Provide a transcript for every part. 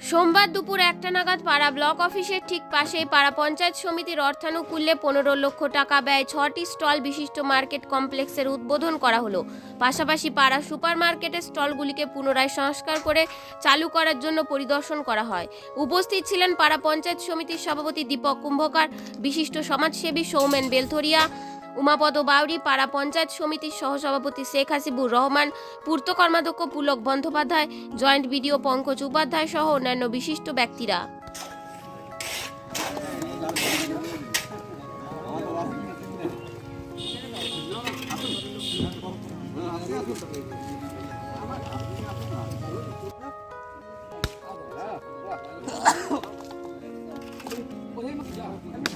সোমবার দুপুর একটা নাগাদ পাড়া ব্লক অফিসের ঠিক পাশেই পাড়া পঞ্চায়েত সমিতির অর্থানুকূল্যে পনেরো লক্ষ টাকা ব্যয় ছটি স্টল বিশিষ্ট মার্কেট কমপ্লেক্সের উদ্বোধন করা হলো। পাশাপাশি পাড়া সুপার মার্কেটের স্টলগুলিকে পুনরায় সংস্কার করে চালু করার জন্য পরিদর্শন করা হয়। উপস্থিত ছিলেন পাড়া পঞ্চায়েত সমিতির সভাপতি দীপক কুম্ভকার, বিশিষ্ট সমাজসেবী সৌমেন বেলথরিয়া উমাপদ বাউরি পাড়া পঞ্চায়েত সমিতির সহসভাপতি শেখ হাসিবুর রহমান পূর্ত কর্মাধ্যক্ষ পুলক বন্দ্যোপাধ্যায়, জয়েন্ট বিডিও পঙ্কজ উপাধ্যায় সহ অন্যান্য বিশিষ্ট ব্যক্তিরা।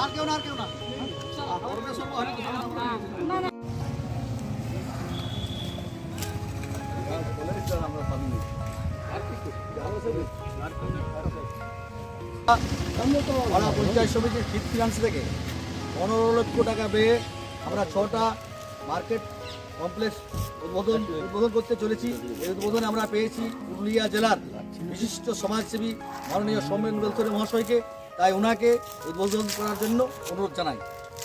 আর কেউ না আর কেউ না। পঞ্চায়েত সমিতির ফিট ফিনান্স থেকে পনেরো লক্ষ টাকা ব্যয়ে আমরা ছটা মার্কেট কমপ্লেক্স উদ্বোধন উদ্বোধন করতে চলেছি। এই উদ্বোধনে আমরা পেয়েছি পুরুলিয়া জেলার বিশিষ্ট সমাজসেবী মাননীয় সৌমেন বেলথরে মহাশয়কে। তাই ওনাকে উদ্বোধন করার জন্য অনুরোধ জানাই।